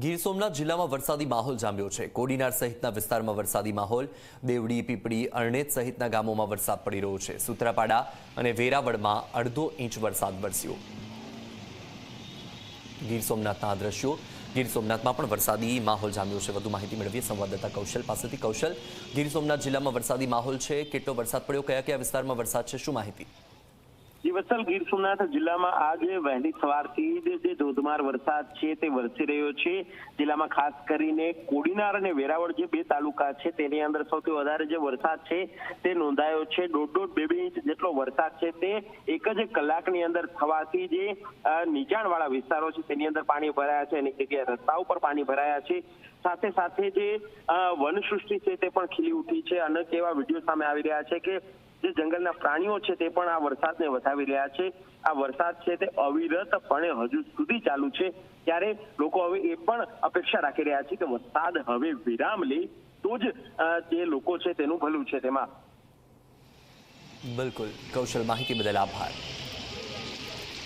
ગીર સોમનાથ જિલ્લામાં વરસાદી માહોલ જામ્યો છે. કોડીનાર સહિતના વિસ્તારમાં વરસાદી માહોલ, દેવડી, પીપળી અરણેજ સહિતના ગામોમાં વરસાદ પડી રહ્યો છે. સુત્રાપાડા અને વેરાવળમાં અડધો ઇંચ વરસાદ વરસ્યો. ગીર સોમનાથના દ્રશ્યો, ગીર સોમનાથમાં પણ વરસાદી માહોલ જામ્યો છે. વધુ માહિતી મેળવીએ સંવાદદાતા કૌશલ પાસેથી. કૌશલ, ગીર સોમનાથ જિલ્લામાં વરસાદી માહોલ છે. કેટલો વરસાદ પડ્યો? કયા કયા વિસ્તારમાં વરસાદ છે? શું માહિતી? જી ગીર સોમનાથ જિલ્લામાં આજે વહેલી સવારથી જ જે ધોધમાર વરસાદ છે તે વરસી રહ્યો છે. જિલ્લામાં ખાસ કરીને કોડીનાર અને વેરાવળ જે બે તાલુકા છે તેની અંદર સૌથી વધારે જે વરસાદ છે તે નોંધાયો છે. દોઢ દોઢ બે બે ઇંચ જેટલો વરસાદ છે તે એક જ કલાકની અંદર થવાથી જે નીચાણવાળા વિસ્તારો છે તેની અંદર પાણી ભરાયા છે અને જગ્યાએ રસ્તા ઉપર પાણી ભરાયા છે. સાથે સાથે જે વનસૃષ્ટિ છે તે પણ ખીલી ઉઠી છે અનેક એવા વીડિયો સામે આવી રહ્યા છે કે જે જંગલના પ્રાણીઓ છે તે પણ આ વરસાદને વધાવી રહ્યા છે. આ વરસાદ છે તે અવિરતપણે હજુ સુધી ચાલુ છે. ત્યારે લોકો હવે એ પણ અપેક્ષા રાખી રહ્યા છે કે વરસાદ હવે વિરામ લે તો જ જે લોકો છે તેનું ભલું છે તેમાં. બિલકુલ. કૌશલ, માહિતી બદલ આભાર.